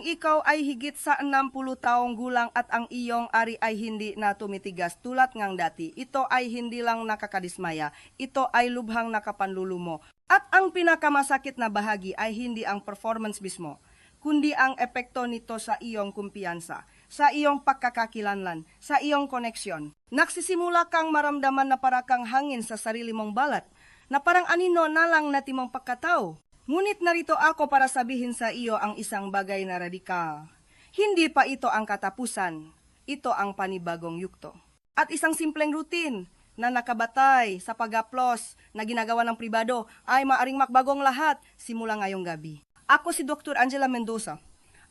kung ikaw ay higit sa 60 taong gulang at ang iyong ari ay hindi na tumitigas tulad ngang dati, ito ay hindi lang nakakadismaya, ito ay lubhang nakapanlulumo. At ang pinakamasakit na bahagi ay hindi ang performance mismo, kundi ang epekto nito sa iyong kumpiyansa, sa iyong pagkakakilanlan, sa iyong koneksyon. Nagsisimula kang maramdaman na para kang hangin sa sarili mong balat, na parang anino na lang na timang pagkatao. Ngunit narito ako para sabihin sa iyo ang isang bagay na radikal. Hindi pa ito ang katapusan, ito ang panibagong yukto. At isang simpleng routine na nakabatay sa pag-aplos na ginagawa ng pribado ay maaring makbagong lahat simula ngayong gabi. Ako si Dr. Angela Mendoza.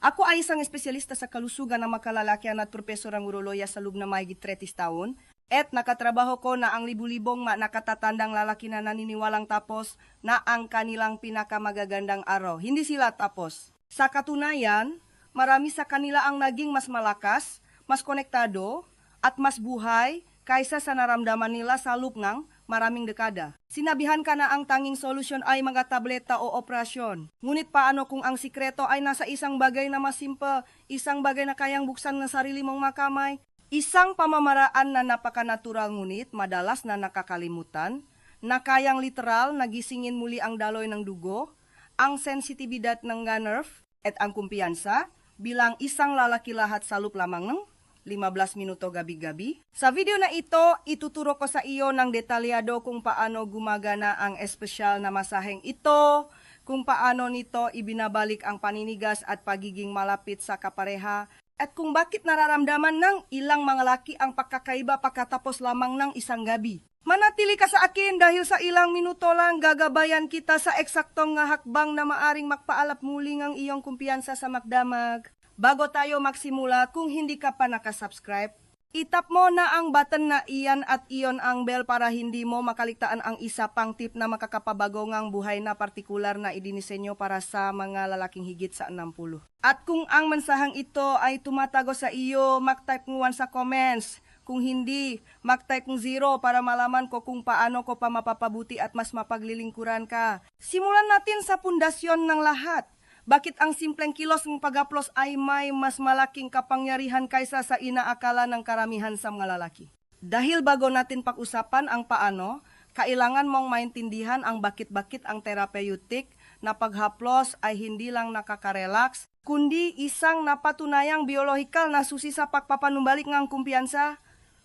Ako ay isang espesyalista sa kalusugan ng makalalakyan at profesor ang uroloya sa loob na may 30 taon at nakatrabaho ko na ang libu-libong nakatatandang lalaki na naniniwalang tapos na ang kanilang pinakamagagandang araw. Hindi sila tapos. Sa katunayan, marami sa kanila ang naging mas malakas, mas konektado, at mas buhay kaysa sa naramdaman nila sa loob ng maraming dekada. Sinabihan ka na ang tanging solusyon ay mga tableta o operasyon. Ngunit paano kung ang sikreto ay nasa isang bagay na mas simple, isang bagay na kayang buksan ng sarili mong makamay, Isang pamamaraan na napakanatural ngunit madalas na nakakalimutan, na kayang literal nagisingin muli ang daloy ng dugo, ang sensitibidad ng nerve at ang kumpiyansa bilang isang lalaki lahat sa loop lamang ng 15 minuto gabi-gabi. Sa video na ito, ituturo ko sa iyo ng detalyado kung paano gumagana ang espesyal na masaheng ito, kung paano nito ibinabalik ang paninigas at pagiging malapit sa kapareha, at kung bakit nararamdaman ng ilang mga laki ang pagkakaiba pagkatapos lamang ng isang gabi. Manatili ka sa akin dahil sa ilang minuto lang gagabayan kita sa eksaktong nga hakbang na maaring makpaalap muli ng iyong kumpiyansa sa magdamag. Bago tayo magsimula, kung hindi ka pa nakasubscribe, Itap mo na ang button na iyan at iyon ang bell para hindi mo makaligtaan ang isa pang tip na makakapabago ngang buhay na partikular na idinisenyo para sa mga lalaking higit sa 60. At kung ang mensahang ito ay tumatago sa iyo, mag-type mo 1 sa comments. Kung hindi, mag-type ng zero para malaman ko kung paano ko pa mapapabuti at mas mapaglilingkuran ka. Simulan natin sa pundasyon ng lahat. Bakit ang simpleng kilos ng pag-aplos ay may mas malaking kapangyarihan kaysa sa inaakala ng karamihan sa mga lalaki? Dahil bago natin pag-usapan ang paano, kailangan mong maintindihan ang bakit-bakit ang therapeutic na paghaplos ay hindi lang nakaka-relax, kundi isang napatunayang biolohikal na susi sa pagpapanumbalik ng kumpiyansa,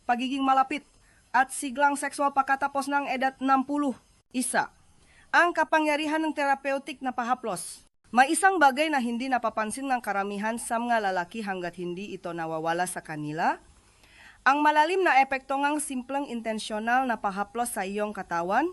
pagiging malapit, at siglang sexual pagkatapos ng edad 60. Isa, ang kapangyarihan ng therapeutic na pahaplos. May isang bagay na hindi napapansin ng karamihan sa mga lalaki hanggat hindi ito nawawala sa kanila. Ang malalim na epekto ng simpleng intensyonal na pahaplos sa iyong katawan,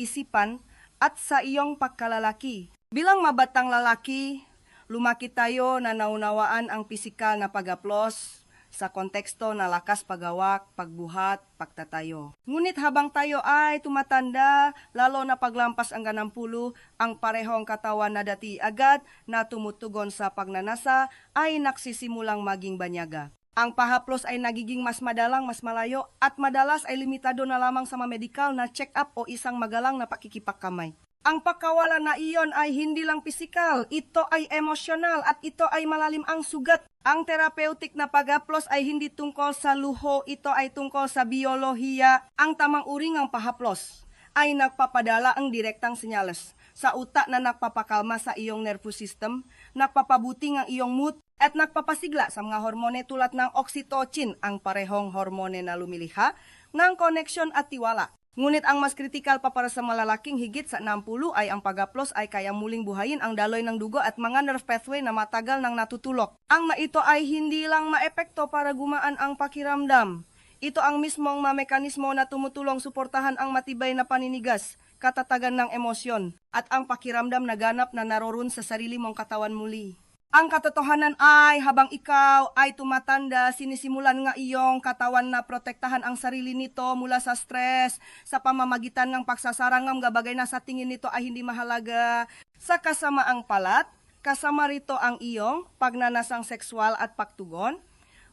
isipan, at sa iyong pagkalalaki. Bilang mabatang lalaki, lumaki tayo na naunawaan ang pisikal na pag-aplos sa konteksto na lakas paggawak, pagbuhat, pagtatayo. Ngunit habang tayo ay tumatanda, lalo na paglampas ang ganampulo, ang parehong katawan na dati agad na tumutugon sa pagnanasa ay nagsisimulang maging banyaga. Ang pahaplos ay nagiging mas madalang, mas malayo at madalas ay limitado na lamang sa mga medical na check-up o isang magalang na pakikipakamay. Ang pagkawala na iyon ay hindi lang pisikal, ito ay emosyonal at ito ay malalim ang sugat. Ang therapeutic na pag-haplos ay hindi tungkol sa luho, ito ay tungkol sa biolohiya. Ang tamang uri ng pahaplos ay nagpapadala ang direktang senyales sa utak na nagpapakalma sa iyong nervous system, nagpapabuti ang iyong mood, at nagpapasigla sa mga hormone tulad ng oxytocin, ang parehong hormone na lumiliha ng koneksyon at tiwala. Ngunit ang mas kritikal pa para sa malalaking higit sa 60 ay ang pagaplos ay kaya muling buhayin ang daloy ng dugo at mga nerve pathway na matagal nang natutulok. Ang na ito ay hindi lang maepekto para gumaan ang pakiramdam. Ito ang mismong mamekanismo na tumutulong suportahan ang matibay na paninigas, katatagan ng emosyon, at ang pakiramdam na ganap na naroon sa sarili mong katawan muli. Ang katotohanan ay habang ikaw ay tumatanda, sinisimulan nga iyong katawan na protektahan ang sarili nito mula sa stress, sa pamamagitan ng pagsasarangam gabagay na sa tingin nito ay hindi mahalaga. Sa kasamaang palat, kasama rito ang iyong pagnanasang sexual at pagtugon,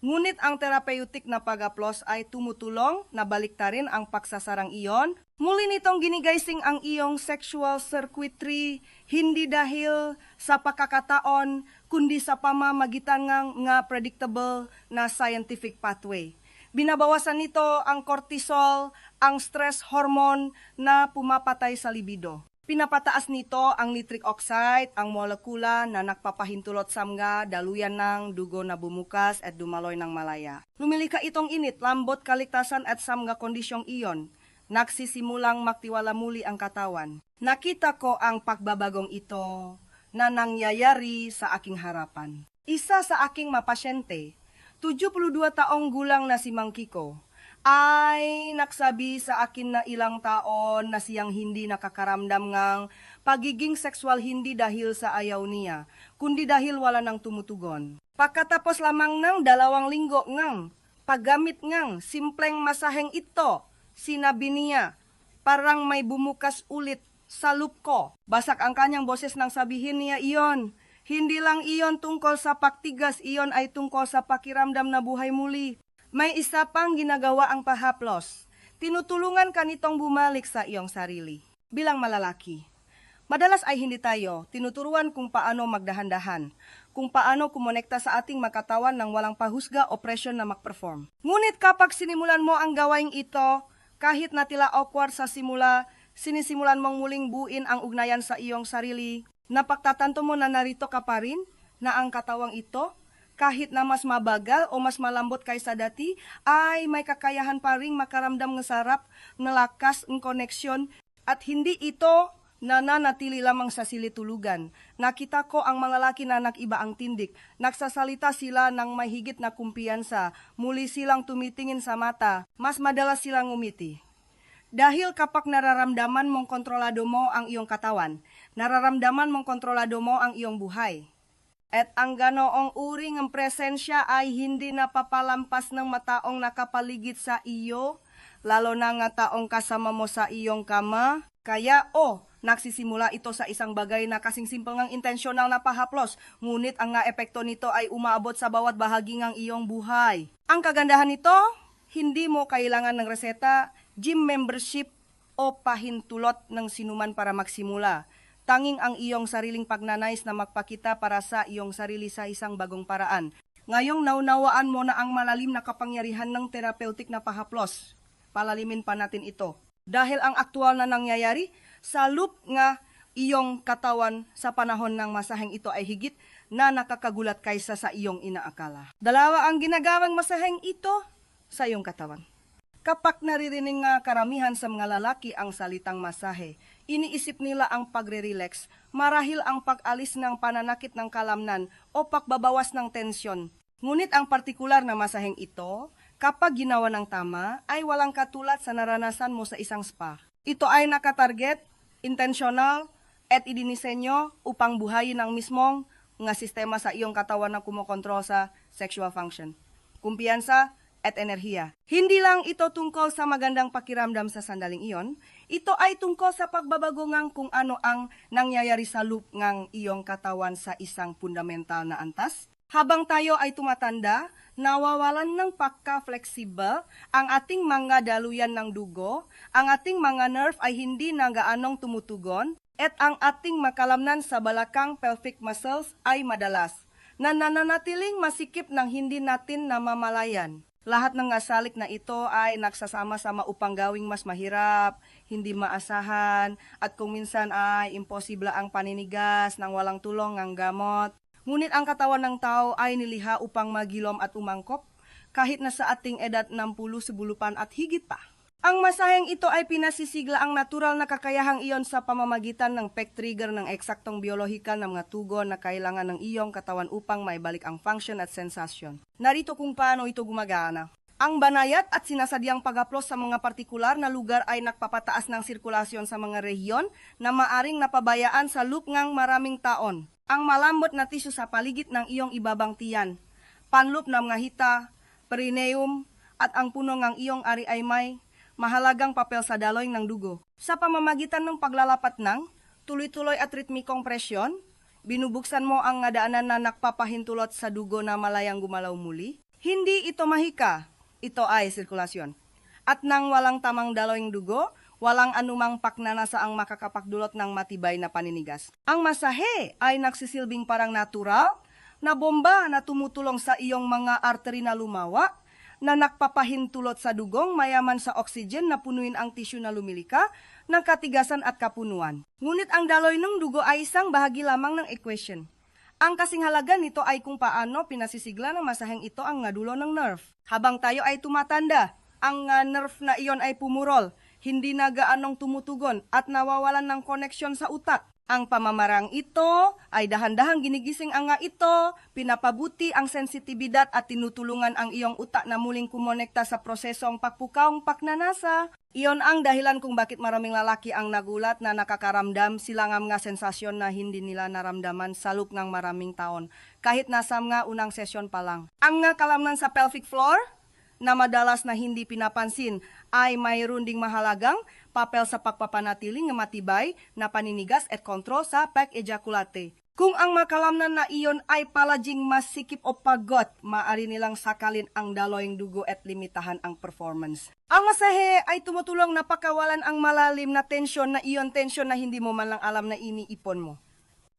Ngunit ang therapeutic na pag-aplos ay tumutulong na baliktarin ang pagsasarang iyon. Muli nitong ginigaysing ang iyong sexual circuitry, hindi dahil sa pagkakataon, kundi sa pamamagitan nga, nga predictable na scientific pathway. Binabawasan nito ang cortisol, ang stress hormone na pumapatay sa libido. Pinapataas nito ang nitric oxide, ang molekula na nagpapahintulot sa mga daluyan ng dugo na bumukas at dumaloy ng malaya. Lumilika itong init, lambot, kaligtasan at sa mga kondisyong iyon. Nagsisimulang magtiwala muli ang katawan. Nakita ko ang pagbabagong ito na nangyayari sa aking harapan. Isa sa aking mapasyente, 72 taong gulang na si Mang Kiko, ay nagsabi sa akin na ilang taon na siyang hindi nakakaramdam ngang pagiging sexual hindi dahil sa ayaw niya, kundi dahil wala nang tumutugon. Pagkatapos lamang ng dalawang linggo ngang paggamit ngang simpleng masaheng ito, sinabi niya, parang may bumukas ulit sa loop ko. Basak ang kanyang boses nang sabihin niya iyon. Hindi lang iyon tungkol sa paktigas, iyon ay tungkol sa pakiramdam na buhay muli. May isa pang ginagawa ang pahaplos. Tinutulungan ka nitong bumalik sa iyong sarili. Bilang malalaki, madalas ay hindi tayo tinuturuan kung paano magdahan-dahan, kung paano kumonekta sa ating makatawan ng walang pahusga o presyon na mag-perform. Ngunit kapag sinimulan mo ang gawaing ito, kahit na tila awkward sa simula, sinisimulan mong muling buin ang ugnayan sa iyong sarili, napagtatanto mo na narito ka pa rin, na ang katawang ito kahit na mas mabagal o mas malambot kaysa dati, ay may kakayahan pa ring makaramdam ng sarap, ng lakas, ng koneksyon, at hindi ito nananatili lamang sa silitulugan. Nakita ko ang mga laki na nakiba ang tindik. Nagsasalita sila ng may higit na kumpiyansa. Muli silang tumitingin sa mata. Mas madalas silang umiti. Dahil kapag nararamdaman mong kontrolado mo ang iyong katawan, nararamdaman mong kontrolado mo ang iyong buhay. At ang ganoong uri ng presensya ay hindi napapalampas ng mataong nakapaligid sa iyo, lalo na nga taong kasama mo sa iyong kama. Kaya o, oh, nagsisimula ito sa isang bagay na kasing simple ngang intensyonal na pahaplos, ngunit ang nga epekto nito ay umaabot sa bawat bahagi ng iyong buhay. Ang kagandahan nito, hindi mo kailangan ng reseta, gym membership o pahintulot ng sinuman para magsimula. Tanging ang iyong sariling pagnanais na magpakita para sa iyong sarili sa isang bagong paraan. Ngayong naunawaan mo na ang malalim na kapangyarihan ng therapeutic na pahaplos. Palalimin pa natin ito. Dahil ang aktual na nangyayari, sa loop nga iyong katawan sa panahon ng masaheng ito ay higit na nakakagulat kaysa sa iyong inaakala. Dalawa ang ginagawang masaheng ito sa iyong katawan. Kapag naririnig nga karamihan sa mga lalaki ang salitang masahe, iniisip nila ang pagre-relax, marahil ang pag-alis ng pananakit ng kalamnan o pagbabawas ng tensyon. Ngunit ang partikular na masaheng ito, kapag ginawa ng tama, ay walang katulad sa naranasan mo sa isang spa. Ito ay nakatarget, intentional, at idinisenyo upang buhayin ang mismong nga sistema sa iyong katawan na kumokontrol sa sexual function. Kumpiyansa, at enerhiya. Hindi lang ito tungkol sa magandang pakiramdam sa sandaling iyon, ito ay tungkol sa pagbabago ngang kung ano ang nangyayari sa loop ngang iyong katawan sa isang fundamental na antas. Habang tayo ay tumatanda, nawawalan ng pagka-flexible ang ating mga daluyan ng dugo, ang ating mga nerve ay hindi na gaanong tumutugon, at ang ating makalamnan sa balakang pelvic muscles ay madalas na nananatiling masikip ng hindi natin namamalayan. Lahat ng asalik na ito ay nagsasama-sama upang gawing mas mahirap, hindi maasahan, at kung minsan ay imposible ang paninigas ng walang tulong ng gamot. Ngunit ang katawan ng tao ay niliha upang magilom at umangkop, kahit na sa ating edad 60 sebulupan at higit pa. Ang masaheng ito ay pinasisigla ang natural na kakayahang iyon sa pamamagitan ng PEC trigger ng eksaktong biolohikal ng mga tugon na kailangan ng iyong katawan upang maibalik ang function at sensasyon. Narito kung paano ito gumagana. Ang banayat at sinasadyang pagaplos sa mga partikular na lugar ay nagpapataas ng sirkulasyon sa mga rehiyon na maaring napabayaan sa loop ngang maraming taon. Ang malambot na tisyo sa paligid ng iyong ibabang tiyan, panloop ng mga hita, perineum, at ang puno ng iyong ari ay may mahalagang papel sa daloy ng dugo. Sa pamamagitan ng paglalapat ng tuloy-tuloy at ritmikong presyon, binubuksan mo ang ngadaanan na nakpapahintulot sa dugo na malayang gumalaw muli. Hindi ito mahika, ito ay sirkulasyon. At nang walang tamang daloyng dugo, walang anumang paknanasa ang makakapagdulot ng matibay na paninigas. Ang masahe ay nagsisilbing parang natural, na bomba na tumutulong sa iyong mga artery na lumawa, na nakpapahintulot sa dugong mayaman sa oxygen na punuin ang tissue na lumilika ng katigasan at kapunuan. Ngunit ang daloy ng dugo ay isang bahagi lamang ng equation. Ang kasing halaga nito ay kung paano pinasisigla ng masaheng ito ang ngadulo ng nerve. Habang tayo ay tumatanda, ang uh, nerve na iyon ay pumurol, hindi na gaanong tumutugon at nawawalan ng koneksyon sa utak. Ang pamamarang ito ay dahan-dahang ginigising ang nga ito, pinapabuti ang sensitibidad at tinutulungan ang iyong utak na muling kumonekta sa prosesong pagpukaong paknanasa. Iyon ang dahilan kung bakit maraming lalaki ang nagulat na nakakaramdam silang nga sensasyon na hindi nila naramdaman sa loop ng maraming taon, kahit nasa nga unang sesyon pa lang. Ang nga kalamnan sa pelvic floor, na madalas na hindi pinapansin ay mayroon ding mahalagang papel sa pagpapanatiling ng matibay na paninigas at kontrol sa pag-ejaculate. Kung ang makalamnan na iyon ay palaging mas sikip o pagod, maari nilang sakalin ang daloying dugo at limitahan ang performance. Ang masahe ay tumutulong na pakawalan ang malalim na tensyon na iyon tensyon na hindi mo man lang alam na iniipon mo.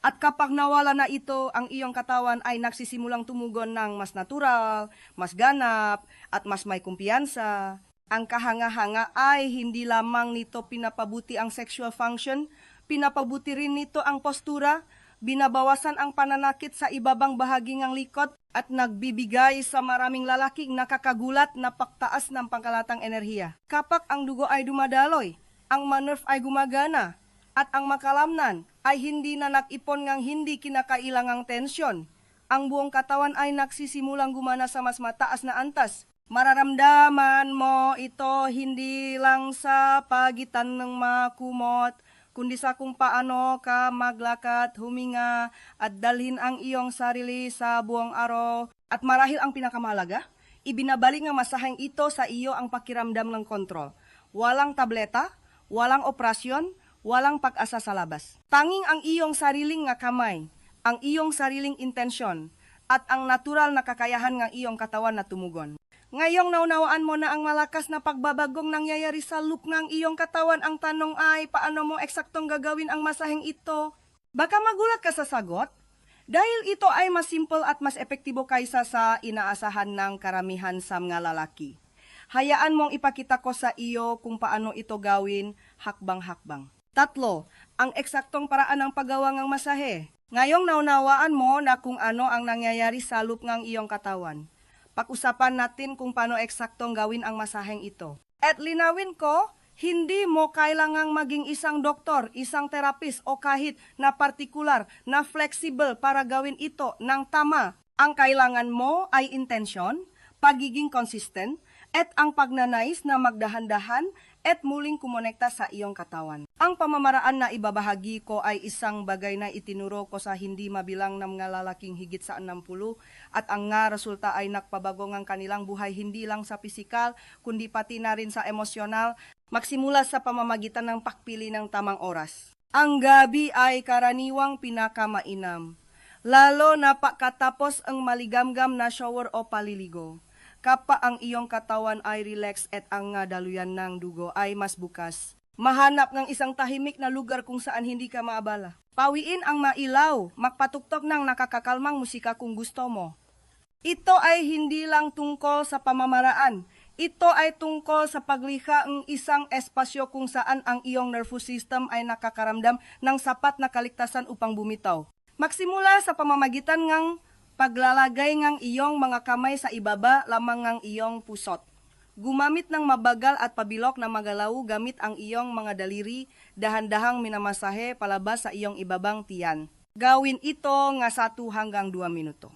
At kapag nawala na ito, ang iyong katawan ay nagsisimulang tumugon ng mas natural, mas ganap, at mas may kumpiyansa. Ang kahanga-hanga ay hindi lamang nito pinapabuti ang sexual function, pinapabuti rin nito ang postura, binabawasan ang pananakit sa ibabang bahagi ng likod, at nagbibigay sa maraming lalaking nakakagulat na paktaas ng pangkalatang enerhiya. Kapag ang dugo ay dumadaloy, ang manerve ay gumagana, at ang makalamnan ay hindi na nakipon ngang hindi kinakailangang tensyon. Ang buong katawan ay nagsisimulang gumana sa mas mataas na antas. Mararamdaman mo ito hindi lang sa pagitan ng makumot, kundi sa kung paano ka maglakad, huminga, at dalhin ang iyong sarili sa buong araw. At marahil ang pinakamalaga, ibinabalik ng masaheng ito sa iyo ang pakiramdam ng kontrol. Walang tableta, walang operasyon, walang pag-asa sa labas. Tanging ang iyong sariling nga kamay, ang iyong sariling intensyon, at ang natural na kakayahan ng iyong katawan na tumugon. Ngayong naunawaan mo na ang malakas na pagbabagong nangyayari sa loop ng iyong katawan, ang tanong ay paano mo eksaktong gagawin ang masaheng ito? Baka magulat ka sa sagot? Dahil ito ay mas simple at mas epektibo kaysa sa inaasahan ng karamihan sa mga lalaki. Hayaan mong ipakita ko sa iyo kung paano ito gawin hakbang-hakbang. Tatlo, ang eksaktong paraan ng paggawa ng masahe. Ngayong naunawaan mo na kung ano ang nangyayari sa loop ng iyong katawan. Pag-usapan natin kung paano eksaktong gawin ang masaheng ito. At linawin ko, hindi mo kailangang maging isang doktor, isang terapist o kahit na partikular, na flexible para gawin ito ng tama. Ang kailangan mo ay intensyon, pagiging consistent, at ang pagnanais na magdahan-dahan at muling kumonekta sa iyong katawan. Ang pamamaraan na ibabahagi ko ay isang bagay na itinuro ko sa hindi mabilang ng mga lalaking higit sa 60 at ang nga resulta ay nakpabago ng kanilang buhay hindi lang sa pisikal kundi pati na rin sa emosyonal magsimula sa pamamagitan ng pakpili ng tamang oras. Ang gabi ay karaniwang pinakamainam, lalo na pagkatapos ang maligamgam na shower o paliligo kapa ang iyong katawan ay relax at ang daluyan ng dugo ay mas bukas. Mahanap ng isang tahimik na lugar kung saan hindi ka maabala. Pawiin ang mailaw, magpatuktok ng nakakakalmang musika kung gusto mo. Ito ay hindi lang tungkol sa pamamaraan. Ito ay tungkol sa paglikha ng isang espasyo kung saan ang iyong nervous system ay nakakaramdam ng sapat na kaligtasan upang bumitaw. Magsimula sa pamamagitan ng paglalagay ng iyong mga kamay sa ibaba lamang ng iyong pusot. Gumamit ng mabagal at pabilok na magalaw gamit ang iyong mga daliri, dahan-dahang minamasahe palabas sa iyong ibabang tiyan. Gawin ito nga 1 hanggang 2 minuto.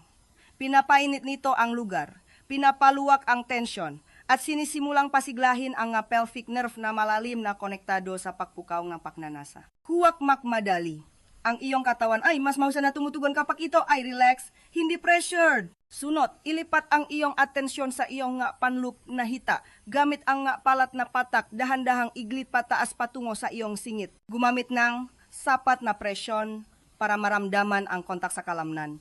Pinapainit nito ang lugar, pinapaluwak ang tensyon, at sinisimulang pasiglahin ang pelvic nerve na malalim na konektado sa pagpukaw ng paknanasa. Huwak makmadali ang iyong katawan ay mas mahusa na tumutugon kapag ito ay relax, hindi pressured. Sunod, ilipat ang iyong atensyon sa iyong nga panloop na hita. Gamit ang nga palat na patak, dahan-dahang iglit pataas patungo sa iyong singit. Gumamit ng sapat na presyon para maramdaman ang kontak sa kalamnan.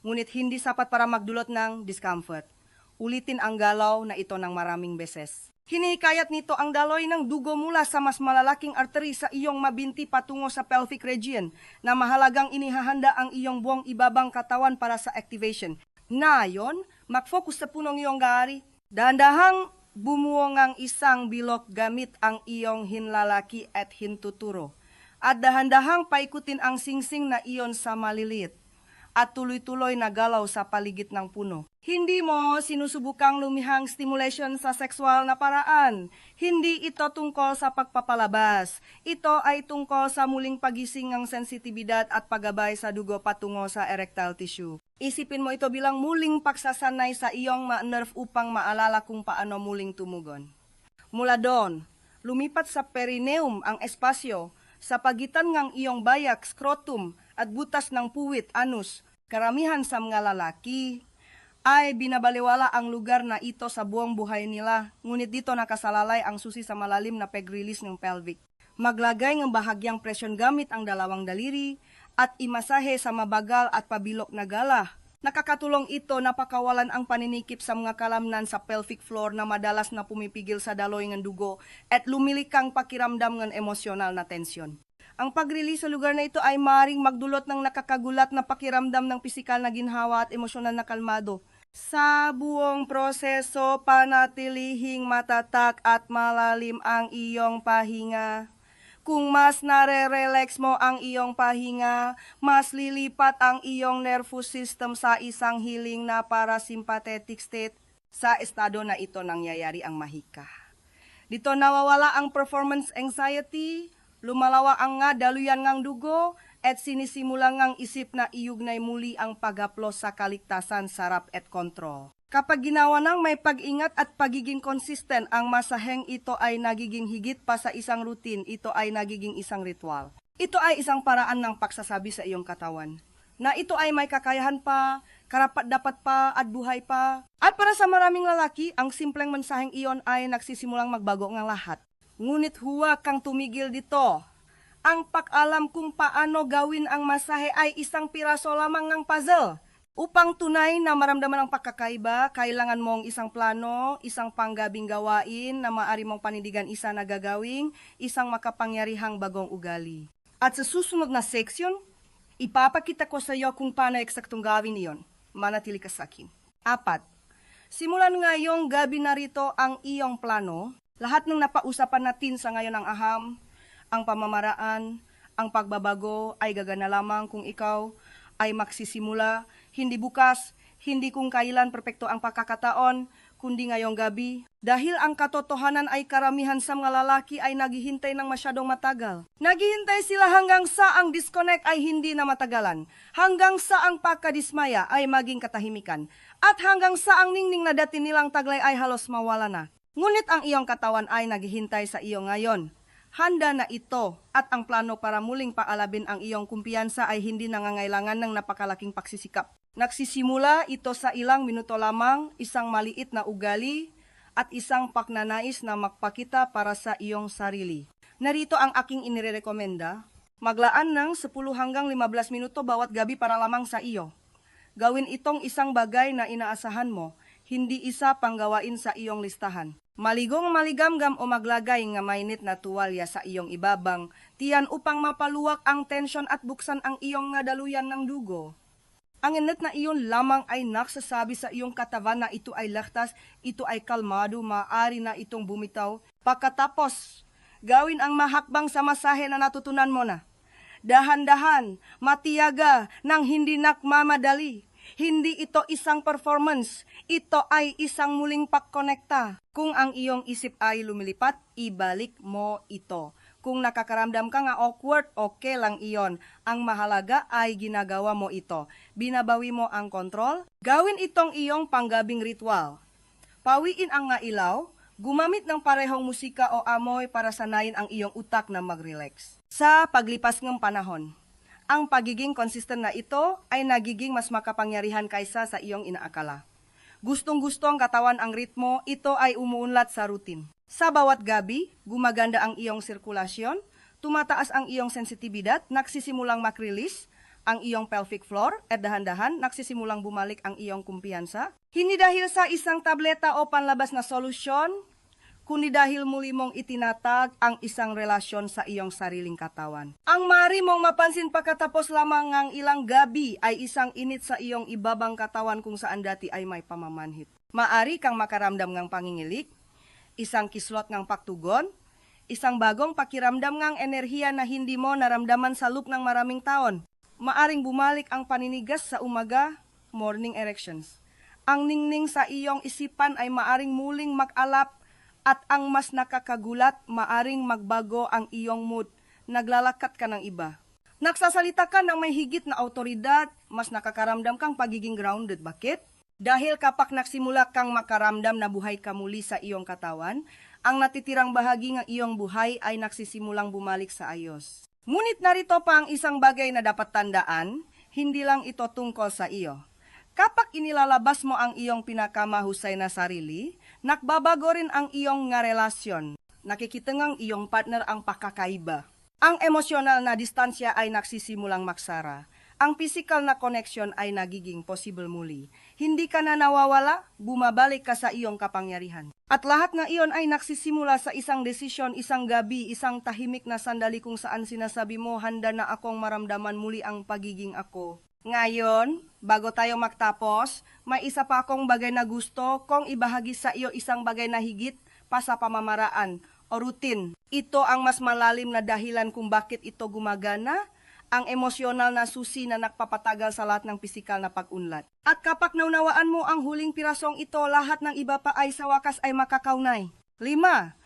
Ngunit hindi sapat para magdulot ng discomfort. Ulitin ang galaw na ito ng maraming beses. Hinikayat nito ang daloy ng dugo mula sa mas malalaking artery sa iyong mabinti patungo sa pelvic region na mahalagang inihahanda ang iyong buong ibabang katawan para sa activation. Ngayon, mag-focus sa punong iyong gari. Dahan-dahang bumuo ang isang bilok gamit ang iyong hinlalaki at hintuturo. At dahan-dahang paikutin ang singsing na iyon sa maliliit at tuloy-tuloy na galaw sa paligid ng puno. Hindi mo sinusubukang lumihang stimulation sa sexual na paraan. Hindi ito tungkol sa pagpapalabas. Ito ay tungkol sa muling pagising ng sensitibidad at paggabay sa dugo patungo sa erectile tissue. Isipin mo ito bilang muling pagsasanay sa iyong ma-nerve upang maalala kung paano muling tumugon. Mula doon, lumipat sa perineum ang espasyo sa pagitan ng iyong bayak, scrotum at butas ng puwit, anus. Karamihan sa mga lalaki ay binabaliwala ang lugar na ito sa buong buhay nila. Ngunit dito nakasalalay ang susi sa malalim na peg-release ng pelvic. Maglagay ng bahagyang presyon gamit ang dalawang daliri at imasahe sa mabagal at pabilok na gala. Nakakatulong ito na pakawalan ang paninikip sa mga kalamnan sa pelvic floor na madalas na pumipigil sa daloy ng dugo at lumilikang pakiramdam ng emosyonal na tensyon. Ang pag-release sa lugar na ito ay maring magdulot ng nakakagulat na pakiramdam ng pisikal na ginhawa at emosyonal na kalmado. Sa buong proseso, panatilihing matatak at malalim ang iyong pahinga. Kung mas nare-relax mo ang iyong pahinga, mas lilipat ang iyong nervous system sa isang healing na parasympathetic state. Sa estado na ito nangyayari ang mahika. Dito nawawala ang performance anxiety, lumalawa ang nga daluyan ngang dugo, at sinisimula ngang isip na iugnay muli ang pagaplos sa kaligtasan, sarap at kontrol. Kapag ginawa ng may pag-ingat at pagiging consistent, ang masaheng ito ay nagiging higit pa sa isang routine, ito ay nagiging isang ritual. Ito ay isang paraan ng pagsasabi sa iyong katawan na ito ay may kakayahan pa, karapat dapat pa at buhay pa. At para sa maraming lalaki, ang simpleng mensaheng iyon ay nagsisimulang magbago ng lahat. Ngunit huwag kang tumigil dito. Ang pag-alam kung paano gawin ang masahe ay isang piraso lamang ng puzzle. Upang tunay na maramdaman ang pagkakaiba, kailangan mong isang plano, isang panggabing gawain na maaari mong panindigan isa na gagawing, isang makapangyarihang bagong ugali. At sa susunod na section, ipapakita ko sa iyo kung paano eksaktong gawin iyon. Manatili ka sa akin. Apat, simulan ngayong gabi narito ang iyong plano. Lahat ng napausapan natin sa ngayon ang aham, ang pamamaraan, ang pagbabago ay gagana lamang kung ikaw ay magsisimula, hindi bukas, hindi kung kailan perpekto ang pagkakataon, kundi ngayong gabi. Dahil ang katotohanan ay karamihan sa mga lalaki ay naghihintay ng masyadong matagal. Naghihintay sila hanggang sa ang disconnect ay hindi na matagalan. Hanggang sa ang pagkadismaya ay maging katahimikan. At hanggang sa ang ningning na dati nilang taglay ay halos mawala na. Ngunit ang iyong katawan ay naghihintay sa iyo ngayon. Handa na ito at ang plano para muling paalabin ang iyong kumpiyansa ay hindi nangangailangan ng napakalaking pagsisikap. Nagsisimula ito sa ilang minuto lamang, isang maliit na ugali at isang paknanais na magpakita para sa iyong sarili. Narito ang aking inirekomenda. Maglaan ng 10 hanggang 15 minuto bawat gabi para lamang sa iyo. Gawin itong isang bagay na inaasahan mo, hindi isa panggawain sa iyong listahan. Maligong maligamgam o maglagay nga mainit na tuwalya sa iyong ibabang, tiyan upang mapaluwak ang tensyon at buksan ang iyong nga daluyan ng dugo. Ang init na iyon lamang ay naksasabi sa iyong katawan na ito ay laktas, ito ay kalmado, maaari na itong bumitaw. Pagkatapos, gawin ang mahakbang sa masahe na natutunan mo na. Dahan-dahan, matiyaga, nang hindi nakmamadali. Hindi ito isang performance, ito ay isang muling pagkonekta. Kung ang iyong isip ay lumilipat, ibalik mo ito. Kung nakakaramdam ka nga awkward, okay lang iyon. Ang mahalaga ay ginagawa mo ito. Binabawi mo ang kontrol. Gawin itong iyong panggabing ritual. Pawiin ang nga ilaw, gumamit ng parehong musika o amoy para sanayin ang iyong utak na mag-relax. Sa paglipas ng panahon, ang pagiging consistent na ito ay nagiging mas makapangyarihan kaysa sa iyong inaakala. Gustong-gusto ang katawan ang ritmo, ito ay umuunlad sa routine. Sa bawat gabi, gumaganda ang iyong sirkulasyon, tumataas ang iyong sensitibidad, nagsisimulang mak-release ang iyong pelvic floor at dahan-dahan nagsisimulang bumalik ang iyong kumpiyansa. Hindi dahil sa isang tableta o panlabas na solusyon, kundi dahil muli mong itinatag ang isang relasyon sa iyong sariling katawan. Ang mari mong mapansin pagkatapos lamang ng ilang gabi ay isang init sa iyong ibabang katawan kung saan dati ay may pamamanhit. Maari kang makaramdam ng pangingilik, isang kislot ng pagtugon, isang bagong pakiramdam ng enerhiya na hindi mo naramdaman sa loop ng maraming taon. Maaring bumalik ang paninigas sa umaga, morning erections. Ang ningning sa iyong isipan ay maaring muling mag-alap at ang mas nakakagulat, maaring magbago ang iyong mood. Naglalakat ka ng iba. Nagsasalita ka ng may higit na autoridad, mas nakakaramdam kang pagiging grounded. Bakit? Dahil kapag nagsimula kang makaramdam na buhay ka muli sa iyong katawan, ang natitirang bahagi ng iyong buhay ay nagsisimulang bumalik sa ayos. Ngunit narito pa ang isang bagay na dapat tandaan, hindi lang ito tungkol sa iyo. Kapag inilalabas mo ang iyong pinakamahusay na sarili, nakbabago rin ang iyong nga relasyon. Nakikita ngang iyong partner ang pakakaiba. Ang emosyonal na distansya ay nagsisimulang maksara. Ang physical na connection ay nagiging possible muli. Hindi ka na nawawala, bumabalik ka sa iyong kapangyarihan. At lahat ng iyon ay nagsisimula sa isang desisyon, isang gabi, isang tahimik na sandali kung saan sinasabi mo, handa na akong maramdaman muli ang pagiging ako. Ngayon, bago tayo magtapos, may isa pa akong bagay na gusto kong ibahagi sa iyo isang bagay na higit pa sa pamamaraan o routine. Ito ang mas malalim na dahilan kung bakit ito gumagana, ang emosyonal na susi na nagpapatagal sa lahat ng pisikal na pag-unlad. At kapag naunawaan mo ang huling pirasong ito, lahat ng iba pa ay sa wakas ay makakaunay. Lima,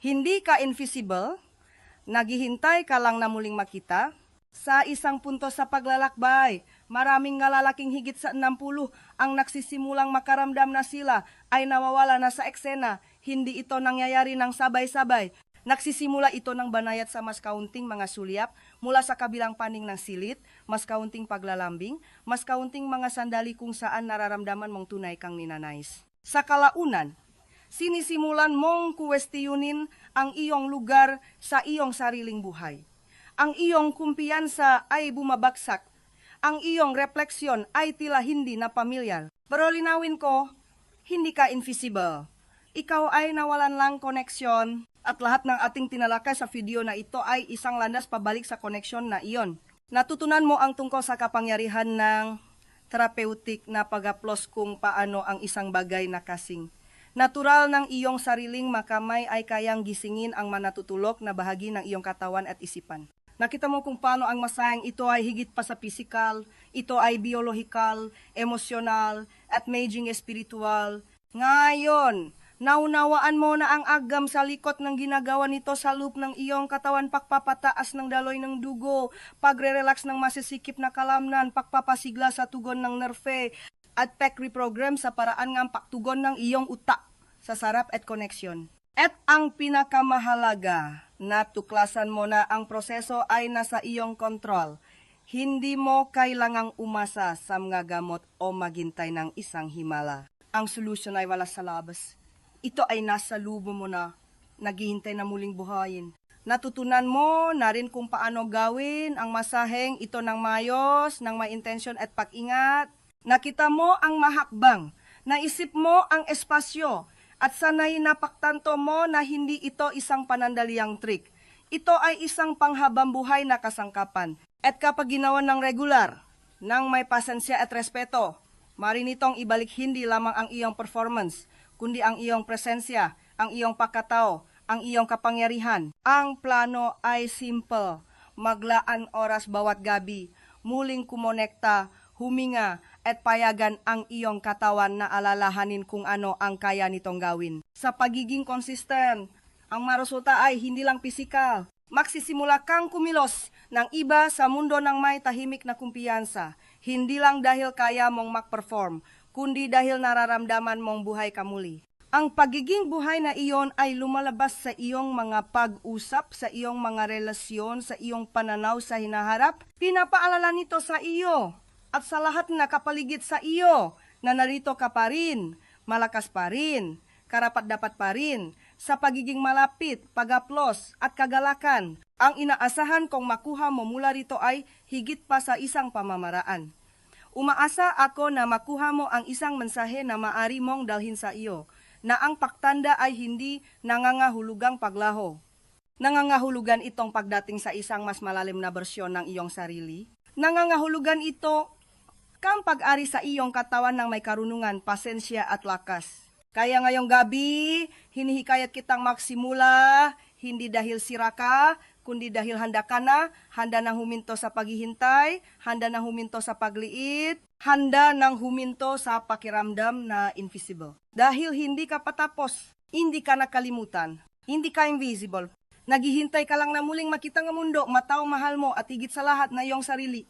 hindi ka invisible, naghihintay ka lang na muling makita, sa isang punto sa paglalakbay, maraming nga lalaking higit sa 60 ang nagsisimulang makaramdam na sila ay nawawala na sa eksena. Hindi ito nangyayari ng sabay-sabay. Nagsisimula ito ng banayat sa mas kaunting mga sulyap mula sa kabilang paning ng silit, mas kaunting paglalambing, mas kaunting mga sandali kung saan nararamdaman mong tunay kang ninanais. Sa kalaunan, sinisimulan mong kuwestiyunin ang iyong lugar sa iyong sariling buhay ang iyong kumpiyansa ay bumabagsak. Ang iyong refleksyon ay tila hindi na pamilyar. Pero linawin ko, hindi ka invisible. Ikaw ay nawalan lang koneksyon at lahat ng ating tinalakay sa video na ito ay isang landas pabalik sa koneksyon na iyon. Natutunan mo ang tungkol sa kapangyarihan ng therapeutic na pag-aplos kung paano ang isang bagay na kasing. Natural ng iyong sariling makamay ay kayang gisingin ang manatutulok na bahagi ng iyong katawan at isipan. Nakita mo kung paano ang masayang ito ay higit pa sa physical, ito ay biological, emosyonal, at maging spiritual. Ngayon, naunawaan mo na ang agam sa likot ng ginagawa nito sa loop ng iyong katawan, pagpapataas ng daloy ng dugo, pagre-relax ng masisikip na kalamnan, pagpapasigla sa tugon ng nerve, at PEC reprogram sa paraan ng pagtugon ng iyong utak sa sarap at koneksyon. At ang pinakamahalaga, natuklasan mo na ang proseso ay nasa iyong kontrol. Hindi mo kailangang umasa sa mga gamot o maghintay ng isang himala. Ang solusyon ay wala sa labas. Ito ay nasa lubo mo na, naghihintay na muling buhayin. Natutunan mo na rin kung paano gawin ang masaheng ito ng mayos, ng may intensyon at pag-ingat. Nakita mo ang mahakbang, naisip mo ang espasyo, at sanay napaktanto mo na hindi ito isang panandaliang trick. Ito ay isang panghabang buhay na kasangkapan. At kapag ginawa ng regular, ng may pasensya at respeto, marinitong ibalik hindi lamang ang iyong performance, kundi ang iyong presensya, ang iyong pagkatao, ang iyong kapangyarihan. Ang plano ay simple. Maglaan oras bawat gabi, muling kumonekta, huminga, at payagan ang iyong katawan na alalahanin kung ano ang kaya nitong gawin. Sa pagiging consistent, ang marusulta ay hindi lang pisikal. Magsisimula kang kumilos ng iba sa mundo ng may tahimik na kumpiyansa. Hindi lang dahil kaya mong mag-perform, kundi dahil nararamdaman mong buhay ka muli. Ang pagiging buhay na iyon ay lumalabas sa iyong mga pag-usap, sa iyong mga relasyon, sa iyong pananaw sa hinaharap. Pinapaalala nito sa iyo at sa lahat na kapaligid sa iyo na narito ka pa rin, malakas pa rin, karapat-dapat pa rin, sa pagiging malapit, pagaplos at kagalakan. Ang inaasahan kong makuha mo mula rito ay higit pa sa isang pamamaraan. Umaasa ako na makuha mo ang isang mensahe na maari mong dalhin sa iyo. na ang pagtanda ay hindi nangangahulugang paglaho. Nangangahulugan itong pagdating sa isang mas malalim na bersyon ng iyong sarili. Nangangahulugan ito kang pag-ari sa iyong katawan ng may karunungan, pasensya at lakas. Kaya ngayong gabi, hinihikayat kitang magsimula, hindi dahil sira ka, kundi dahil handa ka na, handa nang huminto sa paghihintay, handa nang huminto sa pagliit, handa nang huminto sa pakiramdam na invisible. Dahil hindi ka patapos, hindi ka nakalimutan, hindi ka invisible. Naghihintay ka lang na muling makita ng mundo, matao mahal mo at higit sa lahat na iyong sarili.